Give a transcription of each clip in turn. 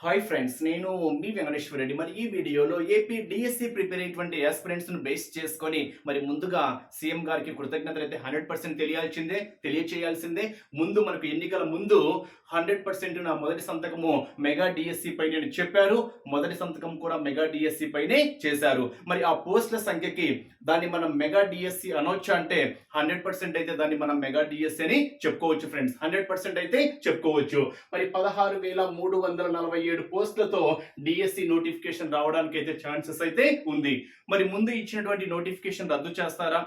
Hi friends నేను మీ వెంకటేశ్వర రెడ్డి. మరి ఈ వీడియోలో ఏపీ డిఎస్సి ప్రిపేర్ అయినటువంటి ఆస్పిరెంట్స్ను బేస్ చేసుకొని మరి ముందుగా సీఎం గారికి కృతజ్ఞతలు అయితే హండ్రెడ్ పర్సెంట్ తెలియాల్సిందే తెలియచేయాల్సిందే. ముందు మనకు ఎన్నికల ముందు హండ్రెడ్ పర్సెంట్ నా మొదటి సంతకము మెగా డిఎస్సి పై నేను చెప్పారు. మొదటి సంతకం కూడా మెగా డిఎస్సి పైనే చేశారు. మరి ఆ పోస్టుల సంఖ్యకి దాన్ని మనం మెగా డిఎస్సి అనొచ్చు అంటే హండ్రెడ్ పర్సెంట్ అయితే దాన్ని మనం మెగా డిఎస్సి అని చెప్పుకోవచ్చు ఫ్రెండ్స్ హండ్రెడ్ పర్సెంట్ అయితే చెప్పుకోవచ్చు. మరి పదహారు వేల మూడు వందల నలభై ఏడు పోస్టులతో డిఎస్సి నోటిఫికేషన్ రావడానికి అయితే ఛాన్సెస్ అయితే ఉంది. మరి ముందు ఇచ్చినటువంటి నోటిఫికేషన్ రద్దు చేస్తారా?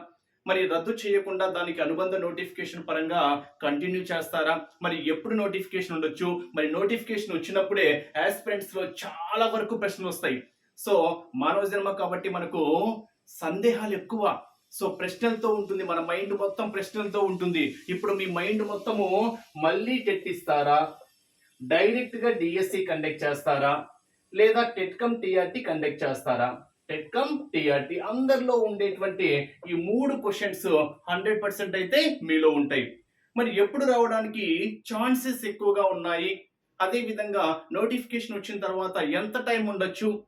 మరి రద్దు చేయకుండా దానికి అనుబంధ నోటిఫికేషన్ పరంగా కంటిన్యూ చేస్తారా? మరి ఎప్పుడు నోటిఫికేషన్ ఉండొచ్చు? మరి నోటిఫికేషన్ వచ్చినప్పుడే ఆస్పిరెంట్స్లో చాలా వరకు ప్రశ్నలు వస్తాయి. సో మానవ జన్మ కాబట్టి మనకు సందేహాలు ఎక్కువ. సో ప్రశ్నలతో ఉంటుంది. మన మైండ్ మొత్తం ప్రశ్నలతో ఉంటుంది. ఇప్పుడు మీ మైండ్ మొత్తము మళ్ళీ టెట్టిస్తారా? డైరెక్ట్గా డిఎస్సి కండక్ట్ చేస్తారా? లేదా టెట్కమ్ టిఆర్టీ కండక్ట్ చేస్తారా? టెట్కమ్ టిఆర్టీ అందరిలో ఉండేటువంటి ఈ మూడు క్వశ్చన్స్ హండ్రెడ్ పర్సెంట్ అయితే మీలో ఉంటాయి. మరి ఎప్పుడు రావడానికి ఛాన్సెస్ ఎక్కువగా ఉన్నాయి? అదే విధంగా నోటిఫికేషన్ వచ్చిన తర్వాత ఎంత టైం ఉండొచ్చు?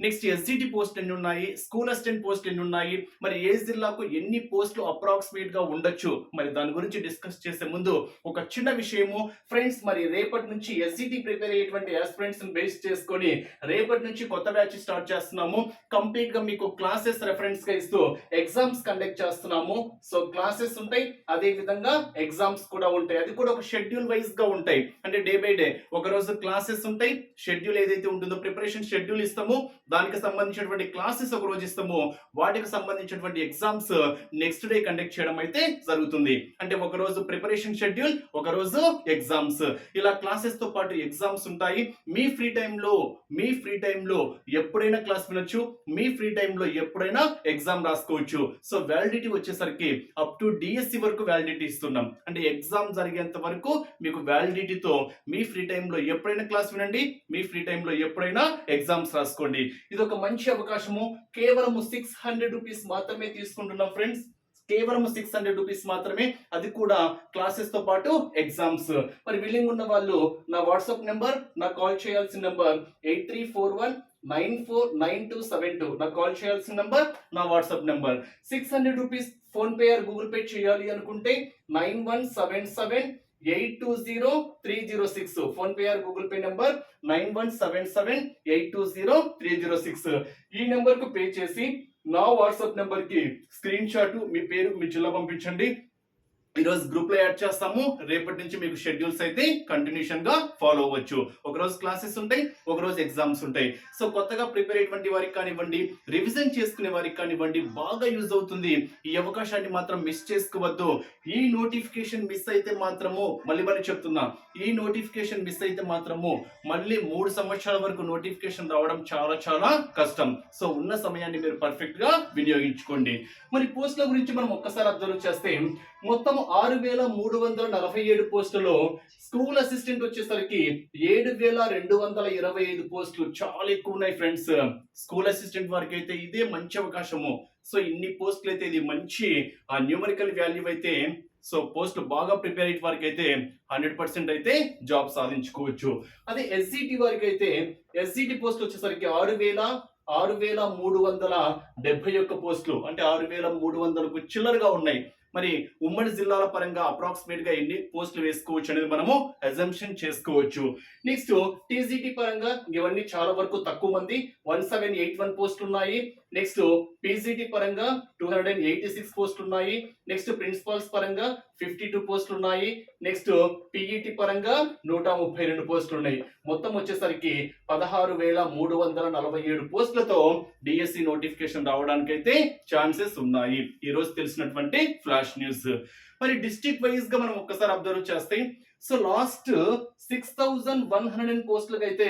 నెక్స్ట్ ఎస్సిటి పోస్ట్ ఎన్ని ఉన్నాయి? స్కూల్ అసిస్టెంట్ పోస్ట్ ఎన్ని ఉన్నాయి? మరి ఏ జిల్లాకు ఎన్ని పోస్టులు అప్రాక్సిమేట్గా ఉండొచ్చు? మరి దాని గురించి డిస్కస్ చేసే ముందు ఒక చిన్న విషయము. ఫ్రెండ్స్ మరి రేపటి నుంచి ఎస్సిటి ప్రిపేర్ అయ్యేటువంటి ఆస్పిరెంట్స్ బేస్ చేసుకొని రేపటి నుంచి కొత్త బ్యాచ్ స్టార్ట్ చేస్తున్నాము. కంప్లీట్గా మీకు క్లాసెస్ రెఫరెన్స్గా ఇస్తూ ఎగ్జామ్స్ కండక్ట్ చేస్తున్నాము. సో క్లాసెస్ ఉంటాయి. అదే విధంగా ఎగ్జామ్స్ కూడా ఉంటాయి. అది కూడా ఒక షెడ్యూల్ వైజ్గా ఉంటాయి. అంటే డే బై డే ఒక రోజు క్లాసెస్ ఉంటాయి. షెడ్యూల్ ఏదైతే ఉంటుందో ప్రిపరేషన్ షెడ్యూల్ ఇస్తాము. దానికి సంబంధించినటువంటి క్లాసెస్ ఒక రోజు ఇస్తాము. వాటికి సంబంధించినటువంటి ఎగ్జామ్స్ నెక్స్ట్ డే కండక్ట్ చేయడం అయితే జరుగుతుంది. అంటే ఒక రోజు ప్రిపరేషన్ షెడ్యూల్ ఒక రోజు ఎగ్జామ్స్. ఇలా క్లాసెస్తో పాటు ఎగ్జామ్స్ ఉంటాయి. మీ ఫ్రీ టైంలో మీ ఫ్రీ టైంలో ఎప్పుడైనా క్లాస్ వినొచ్చు. మీ ఫ్రీ టైంలో ఎప్పుడైనా ఎగ్జామ్ రాసుకోవచ్చు. సో వ్యాలిడిటీ వచ్చేసరికి అప్ టు డిఎస్సి వరకు వ్యాలిడిటీ ఇస్తున్నాం. అంటే ఎగ్జామ్ జరిగేంత వరకు మీకు వ్యాలిడిటీతో మీ ఫ్రీ టైంలో ఎప్పుడైనా క్లాస్ వినండి. మీ ఫ్రీ టైంలో ఎప్పుడైనా ఎగ్జామ్స్ రాసుకోండి. ఇది ఒక మంచి అవకాశము. కేవలం సిక్స్ హండ్రెడ్ రూపీస్ మాత్రమే తీసుకుంటున్నాం ఫ్రెండ్స్ కేవలం సిక్స్ హండ్రెడ్ రూపీస్ మాత్రమే. అది కూడా క్లాసెస్తో పాటు ఎగ్జామ్స్ మరి విల్లింగ్ ఉన్న వాళ్ళు నా వాట్సాప్ నెంబర్ నా కాల్ చేయాల్సిన number eight three four one nine four nine two seven two నాకు కాల్ చేయాల్సిన నెంబర్ నా WhatsApp number six hundred rupees PhonePe or Google Pay చేయాలి అనుకుంటే nine one seven seven eight two zero three zero six. PhonePe or Google Pay number nine one seven seven eight two zero three zero six. ఈ నెంబర్కు pay చేసి నా WhatsApp నెంబర్కి screen shot మీ పేరు మీ జిల్లా పంపించండి. ఈరోజు గ్రూప్లో యాడ్ చేస్తాము. రేపటి నుంచి మీకు షెడ్యూల్స్ అయితే కంటిన్యూషన్గా ఫాలో అవ్వచ్చు. ఒక రోజు క్లాసెస్ ఉంటాయి ఒక రోజు ఎగ్జామ్స్ ఉంటాయి. సో కొత్తగా ప్రిపేర్ అయ్యేటువంటి వారికి కానివ్వండి రివిజన్ చేసుకునే వారికి కానివ్వండి బాగా యూజ్ అవుతుంది. ఈ అవకాశాన్ని మాత్రం మిస్ చేసుకోవద్దు. ఈ నోటిఫికేషన్ మిస్ అయితే మాత్రము మళ్ళీ మళ్ళీ చెప్తున్నా ఈ నోటిఫికేషన్ మిస్ అయితే మాత్రము మళ్ళీ మూడు సంవత్సరాల వరకు నోటిఫికేషన్ రావడం చాలా చాలా కష్టం. సో ఉన్న సమయాన్ని మీరు పర్ఫెక్ట్గా వినియోగించుకోండి. మరి పోస్టుల గురించి మనం ఒక్కసారి అబ్జర్వ్ చేస్తే మొత్తం ఆరు వేల మూడు వందల నలభై ఏడు పోస్టులో స్కూల్ అసిస్టెంట్ వచ్చేసరికి ఏడు వేల రెండు వందల ఇరవై ఐదు పోస్టులు చాలా ఎక్కువ ఉన్నాయి ఫ్రెండ్స్. స్కూల్ అసిస్టెంట్ వారికి అయితే ఇదే మంచి అవకాశము. సో ఇన్ని పోస్టులు అయితే ఇది మంచి ఆ న్యూమరికల్ వాల్యూ అయితే సో పోస్ట్ బాగా ప్రిపేర్ అయ్యే వారికి అయితే హండ్రెడ్ పర్సెంట్ అయితే జాబ్ సాధించుకోవచ్చు. అదే ఎస్సిటి వారికి అయితే ఎస్సిటి పోస్ట్ వచ్చేసరికి ఆరు వేల ఆరు వేల మూడు వందల డెబ్బై ఒక్క పోస్టులు. అంటే ఆరు వేల మూడు వందలకు చిల్లరగా ఉన్నాయి. మరి ఉమ్మడి జిల్లాల పరంగా అప్రాక్సిమేట్గా ఎన్ని పోస్టులు వేసుకోవచ్చు అనేది మనము అజంప్షన్ చేసుకోవచ్చు. నెక్స్ట్ టీజీటీ పరంగా ఇవన్నీ చాలా వరకు తక్కువ మంది వన్ సెవెన్ ఎయిట్ వన్ పోస్టులు ఉన్నాయి. నెక్స్ట్ పీజీటీ పరంగా two hundred and eighty six పోస్టులు ఉన్నాయి. నెక్స్ట్ ప్రిన్సిపల్స్ పరంగా ఫిఫ్టీ టూ పోస్టులు ఉన్నాయి నెక్స్ట్ పీఈటీ పరంగా నూట ముప్పై రెండు పోస్టులు ఉన్నాయి. మొత్తం వచ్చేసరికి పదహారు వేల మూడు వందల నలభై ఏడు పోస్టులతో డిఎస్సి నోటిఫికేషన్ రావడానికి అయితే ఛాన్సెస్ ఉన్నాయి. ఈ రోజు తెలిసినటువంటి ఫ్లాష్ న్యూస్ మరి డిస్ట్రిక్ట్ వైజ్గా మనం ఒక్కసారి అబ్జర్వ్ చేస్తే so last six thousand one hundred పోస్టులకు అయితే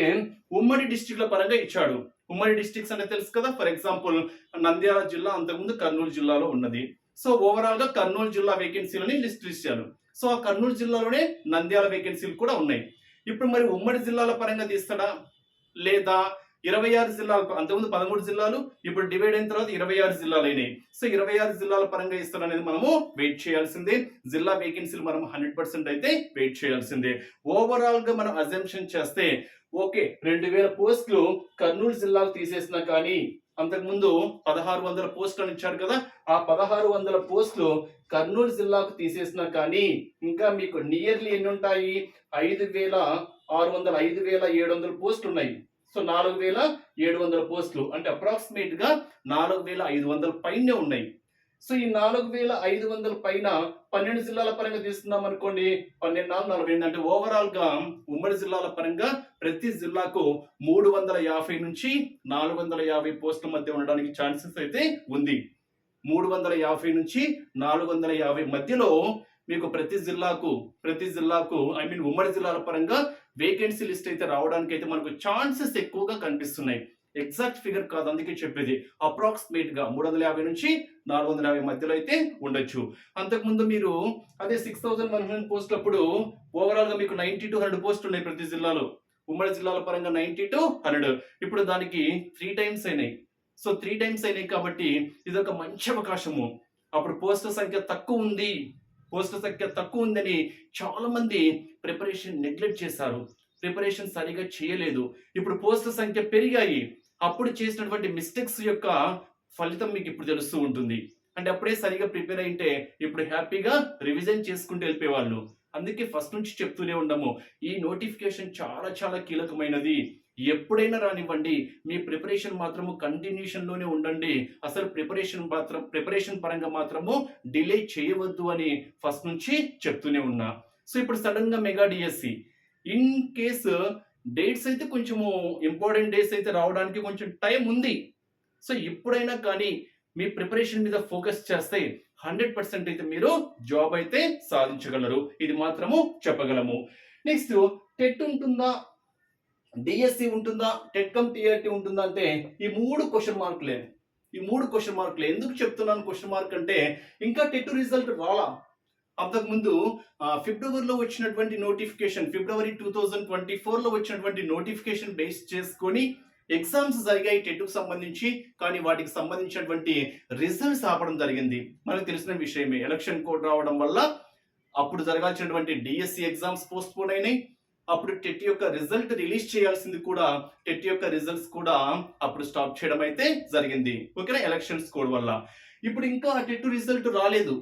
ఉమ్మడి డిస్ట్రిక్ట్ల పరంగా ఇచ్చాడు. ఉమ్మడి డిస్ట్రిక్ట్స్ అంటే తెలుసు కదా. ఫర్ ఎగ్జాంపుల్ నంద్యాల జిల్లా అంతకుముందు కర్నూలు జిల్లాలో ఉన్నది. సో ఓవరాల్గా కర్నూలు జిల్లా వేకెన్సీలని లిస్ట్ ఇచ్చారు సో ఆ కర్నూలు జిల్లాలోనే నంద్యాల వేకెన్సీలు కూడా ఉన్నాయి. ఇప్పుడు మరి ఉమ్మడి జిల్లాల పరంగా తీస్తాడా? లేదా ఇరవై ఆరు జిల్లాలు అంతకుముందు పదమూడు జిల్లాలు ఇప్పుడు డివైడ్ అయిన తర్వాత ఇరవై ఆరు జిల్లాలు అయినాయి. సో ఇరవై ఆరు జిల్లాల పరంగా ఇస్తారనేది మనము వెయిట్ చేయాల్సిందే. జిల్లా వేకెన్సీలు మనం హండ్రెడ్ పర్సెంట్ అయితే వెయిట్ చేయాల్సిందే. ఓవరాల్గా మనం అజంప్షన్ చేస్తే ఓకే రెండు వేల పోస్టులు కర్నూలు జిల్లాకు తీసేసినా కానీ అంతకుముందు పదహారు వందల పోస్టులు అని ఇచ్చారు కదా ఆ పదహారు వందల పోస్టులు కర్నూలు జిల్లాకు తీసేసినా కానీ ఇంకా మీకు నియర్లీ ఎన్ని ఉంటాయి? ఐదు వేల ఆరు వందల ఐదు వేల ఏడు వందల పోస్టులు ఉన్నాయి. సో నాలుగు వేల ఏడు వందల పోస్టులు అంటే అప్రాక్సిమేట్గా నాలుగు వేల ఐదు వందల పైనే ఉన్నాయి. సో ఈ నాలుగు వేల ఐదు వందల పైన పన్నెండు జిల్లాల పరంగా తీసుకున్నాం అనుకోండి పన్నెండు నాలుగు నలభై ఎనిమిది అంటే ఓవరాల్గా ఉమ్మడి జిల్లాల పరంగా ప్రతి జిల్లాకు మూడు వందల యాభై నుంచి నాలుగు వందల యాభై పోస్టుల మధ్య ఉండడానికి ఛాన్సెస్ అయితే ఉంది. మూడు వందల యాభై నుంచి నాలుగు వందల యాభై మధ్యలో మీకు ప్రతి జిల్లాకు ప్రతి జిల్లాకు ఐ మీన్ ఉమ్మడి జిల్లాల పరంగా వేకెన్సీ లిస్ట్ అయితే రావడానికి అయితే మనకు ఛాన్సెస్ ఎక్కువగా కనిపిస్తున్నాయి. ఎగ్జాక్ట్ ఫిగర్ కాదు అందుకే చెప్పేది. అప్రాక్సిమేట్గా మూడు వందల యాభై నుంచి నాలుగు వందల యాభై మధ్యలో అయితే ఉండొచ్చు. అంతకుముందు మీరు అదే six thousand one hundred post అప్పుడు ఓవరాల్గా మీకు నైన్టీ టు హండ్రెడ్ పోస్ట్ ఉన్నాయి ప్రతి జిల్లాలో. ఉమ్మడి జిల్లాల పరంగా నైన్టీ టు హండ్రెడ్ ఇప్పుడు దానికి త్రీ టైమ్స్ అయినాయి. సో త్రీ టైమ్స్ అయినాయి కాబట్టి ఇది ఒక మంచి అవకాశము. అప్పుడు పోస్టర్ సంఖ్య తక్కువ ఉంది. పోస్టర్ సంఖ్య తక్కువ ఉందని చాలామంది ప్రిపరేషన్ నెగ్లెక్ట్ చేశారు. ప్రిపరేషన్ సరిగా చేయలేదు. ఇప్పుడు పోస్టర్ సంఖ్య పెరిగాయి. అప్పుడు చేసినటువంటి మిస్టేక్స్ యొక్క ఫలితం మీకు ఇప్పుడు తెలుస్తూ ఉంటుంది. అంటే అప్పుడే సరిగా ప్రిపేర్ అయింటే ఇప్పుడు హ్యాపీగా రివిజన్ చేసుకుంటూ వెళ్ళిపోయేవాళ్ళు. అందుకే ఫస్ట్ నుంచి చెప్తూనే ఉండము. ఈ నోటిఫికేషన్ చాలా చాలా కీలకమైనది. ఎప్పుడైనా రానివ్వండి. మీ ప్రిపరేషన్ మాత్రము కంటిన్యూషన్లోనే ఉండండి. అసలు ప్రిపరేషన్ మాత్రం ప్రిపరేషన్ పరంగా మాత్రము డిలే చేయవద్దు అని ఫస్ట్ నుంచి చెప్తూనే ఉన్నా. సో ఇప్పుడు సడన్గా mega DSC. In case dates అయితే కొంచెము ఇంపార్టెంట్ డేట్స్ అయితే రావడానికి కొంచెం టైం ఉంది. సో ఇప్పుడైనా కానీ మీ ప్రిపరేషన్ మీద ఫోకస్ చేస్తే హండ్రెడ్ పర్సెంట్ అయితే మీరు జాబ్ అయితే సాధించగలరు. ఇది మాత్రము చెప్పగలము. నెక్స్ట్ టెట్ ఉంటుందా? డిఎస్సి ఉంటుందా? టెట్కమ్ టీఆర్టీ ఉంటుందా అంటే ఈ మూడు క్వశ్చన్ మార్కులే ఈ మూడు క్వశ్చన్ మార్కులే ఎందుకు చెప్తున్నాను క్వశ్చన్ మార్క్ అంటే ఇంకా టెట్ రిజల్ట్ రాలా. అంతకుముందు ఫిబ్రవరిలో వచ్చినటువంటి notification February two thousand twenty ఫోర్లో వచ్చినటువంటి నోటిఫికేషన్ బేస్ చేసుకొని ఎగ్జామ్స్ జరిగాయి టెట్కు సంబంధించి. కానీ వాటికి సంబంధించినటువంటి రిజల్ట్స్ ఆపడం జరిగింది. మనకు తెలిసిన విషయమే. ఎలక్షన్ కోడ్ రావడం వల్ల అప్పుడు జరగాల్సినటువంటి డిఎస్సి ఎగ్జామ్స్ పోస్ట్ పోన్ అయినాయి. అప్పుడు టెట్ యొక్క రిజల్ట్ రిలీజ్ చేయాల్సింది కూడా టెట్ యొక్క రిజల్ట్స్ కూడా అప్పుడు స్టాప్ చేయడం అయితే జరిగింది. ఓకేనా? ఎలక్షన్స్ కోడ్ వల్ల. ఇప్పుడు ఇంకా టెట్ రిజల్ట్ రాలేదు.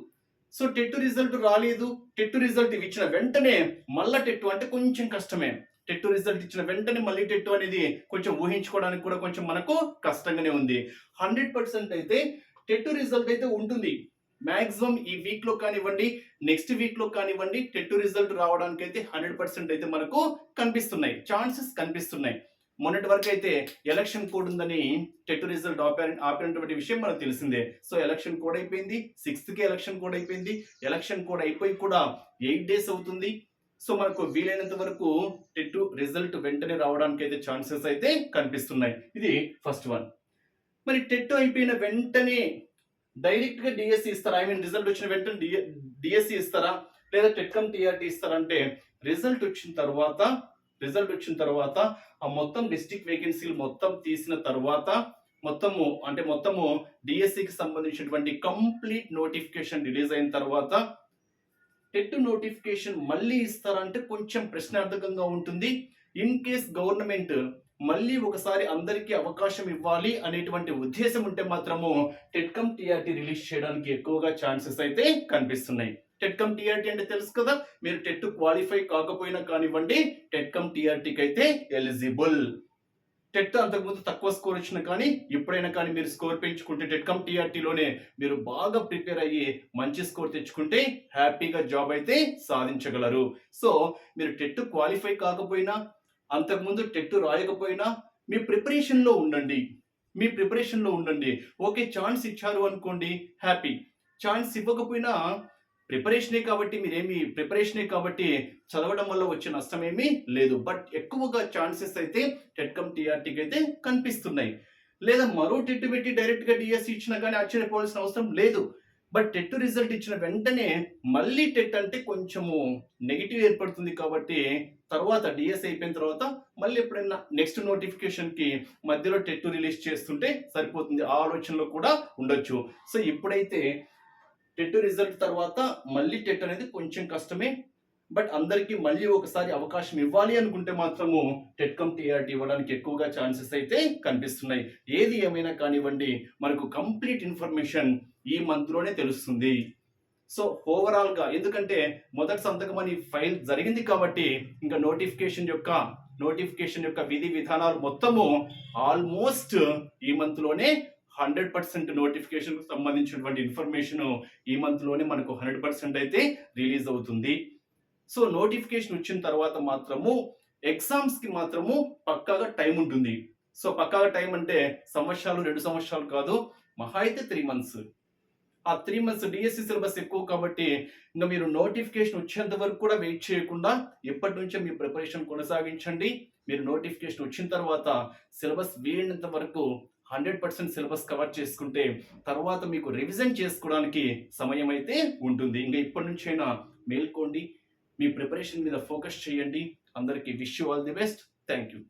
సో టెట్ రిజల్ట్ రాలేదు. టెట్ రిజల్ట్ ఇచ్చిన వెంటనే మళ్ళా టెట్ అంటే కొంచెం కష్టమే. టెట్ రిజల్ట్ ఇచ్చిన వెంటనే మళ్ళీ టెట్ అనేది కొంచెం ఊహించుకోవడానికి కూడా కొంచెం మనకు కష్టంగానే ఉంది. హండ్రెడ్ పర్సెంట్ అయితే టెట్ రిజల్ట్ అయితే ఉంటుంది. మాక్సిమం ఈ వీక్లో కానివ్వండి నెక్స్ట్ వీక్లో కానివ్వండి టెట్ రిజల్ట్ రావడానికి అయితే హండ్రెడ్ పర్సెంట్ అయితే మనకు కనిపిస్తున్నాయి. ఛాన్సెస్ కనిపిస్తున్నాయి. మొన్నటి వరకు అయితే ఎలక్షన్ కోడ్ ఉందని టెట్ రిజల్ట్ ఆపారి ఆపినటువంటి విషయం మనకు తెలిసిందే. సో ఎలక్షన్ కోడ్ అయిపోయింది. సిక్స్త్కి ఎలక్షన్ కోడ్ అయిపోయింది. ఎలక్షన్ కోడ్ అయిపోయి కూడా ఎయిట్ డేస్ అవుతుంది. సో మనకు వీలైనంత వరకు టెట్ రిజల్ట్ వెంటనే రావడానికి అయితే ఛాన్సెస్ అయితే కనిపిస్తున్నాయి. ఇది ఫస్ట్ వన్ మరి టెట్ అయిపోయిన వెంటనే డైరెక్ట్గా డిఎస్సి ఇస్తారా? ఐ మీన్ రిజల్ట్ వచ్చిన వెంటనే డిఎస్సి ఇస్తారా? లేదా టెట్కమ్ టీఆర్టీ ఇస్తారా అంటే రిజల్ట్ వచ్చిన తర్వాత రిజల్ట్ వచ్చిన తర్వాత ఆ మొత్తం డిస్టిక్ వేకెన్సీలు మొత్తం తీసిన తర్వాత మొత్తము అంటే మొత్తము డిఎస్సికి సంబంధించినటువంటి కంప్లీట్ నోటిఫికేషన్ రిలీజ్ అయిన తర్వాత టెట్ నోటిఫికేషన్ మళ్ళీ ఇస్తారంటే కొంచెం ప్రశ్నార్థకంగా ఉంటుంది. ఇన్ కేస్ గవర్నమెంట్ మళ్ళీ ఒకసారి అందరికీ అవకాశం ఇవ్వాలి అనేటువంటి ఉద్దేశం ఉంటే మాత్రము టెట్కమ్ టీఆర్టీ రిలీజ్ చేయడానికి ఎక్కువగా ఛాన్సెస్ అయితే కనిపిస్తున్నాయి. టెట్కమ్ టీఆర్టీ అంటే తెలుసు కదా? మీరు టెట్ క్వాలిఫై కాకపోయినా కానివ్వండి టెట్కమ్ టీఆర్టీకి అయితే ఎలిజిబుల్ టెట్ అంతకుముందు తక్కువ స్కోర్ వచ్చినా కానీ ఎప్పుడైనా కానీ మీరు స్కోర్ పెంచుకుంటే టెట్కమ్ టీఆర్టీలోనే మీరు బాగా ప్రిపేర్ అయ్యి మంచి స్కోర్ తెచ్చుకుంటే హ్యాపీగా జాబ్ అయితే సాధించగలరు. సో మీరు టెట్ క్వాలిఫై కాకపోయినా అంతకుముందు టెట్ రాయకపోయినా మీ ప్రిపరేషన్లో ఉండండి. మీ ప్రిపరేషన్లో ఉండండి. ఓకే ఛాన్స్ ఇచ్చారు అనుకోండి హ్యాపీ. ఛాన్స్ ఇవ్వకపోయినా ప్రిపరేషనే కాబట్టి మీరేమి ప్రిపరేషనే కాబట్టి చదవడం వల్ల వచ్చే నష్టం ఏమీ లేదు. బట్ ఎక్కువగా ఛాన్సెస్ అయితే టెట్కమ్ టీఆర్టీకి అయితే కనిపిస్తున్నాయి. లేదా మరో టెట్ పెట్టి డైరెక్ట్గా డిఎస్సి ఇచ్చినా కానీ ఆశ్చర్యపోవాల్సిన అవసరం లేదు. బట్ టెట్ రిజల్ట్ ఇచ్చిన వెంటనే మళ్ళీ టెట్ అంటే కొంచెము నెగిటివ్ ఏర్పడుతుంది కాబట్టి తర్వాత డిఎస్ అయిపోయిన తర్వాత మళ్ళీ ఎప్పుడైనా నెక్స్ట్ నోటిఫికేషన్కి మధ్యలో టెట్ రిలీజ్ చేస్తుంటే సరిపోతుంది. ఆ ఆలోచనలో కూడా ఉండొచ్చు. సో ఇప్పుడైతే టెట్ రిజల్ట్ తర్వాత మళ్ళీ టెట్ అనేది కొంచెం కష్టమే. బట్ అందరికీ మళ్ళీ ఒకసారి అవకాశం ఇవ్వాలి అనుకుంటే మాత్రము టెట్కమ్ టీఆర్టీ ఇవ్వడానికి ఎక్కువగా ఛాన్సెస్ అయితే కనిపిస్తున్నాయి. ఏది ఏమైనా కానివ్వండి మనకు కంప్లీట్ ఇన్ఫర్మేషన్ ఈ మంత్లోనే తెలుస్తుంది. సో ఓవరాల్గా ఎందుకంటే మొదటి సంతకం అని ఫైల్ జరిగింది కాబట్టి ఇంకా నోటిఫికేషన్ యొక్క నోటిఫికేషన్ యొక్క విధి విధానాలు మొత్తము ఆల్మోస్ట్ ఈ మంత్లోనే హండ్రెడ్ పర్సెంట్ నోటిఫికేషన్కు సంబంధించినటువంటి ఇన్ఫర్మేషన్ ఈ మంత్లోనే మనకు హండ్రెడ్ పర్సెంట్ అయితే రిలీజ్ అవుతుంది. సో నోటిఫికేషన్ వచ్చిన తర్వాత మాత్రము ఎగ్జామ్స్కి మాత్రము పక్కాగా టైం ఉంటుంది. సో పక్కాగా టైం అంటే సంవత్సరాలు రెండు సంవత్సరాలు కాదు మహా అయితే త్రీ మంత్స్ ఆ త్రీ మంత్స్ డిఎస్సి సిలబస్ ఎక్కువ కాబట్టి ఇంకా మీరు నోటిఫికేషన్ వచ్చేంత వరకు కూడా వెయిట్ చేయకుండా ఎప్పటి నుంచే మీ ప్రిపరేషన్ కొనసాగించండి. మీరు నోటిఫికేషన్ వచ్చిన తర్వాత సిలబస్ వీడినంత వరకు హండ్రెడ్ పర్సెంట్ సిలబస్ కవర్ చేసుకుంటే తర్వాత మీకు రివిజన్ చేసుకోవడానికి సమయం అయితే ఉంటుంది. ఇంకా ఇప్పటి నుంచైనా మేల్కోండి. మీ ప్రిపరేషన్ మీద ఫోకస్ చేయండి. అందరికీ wish you all the best. Thank you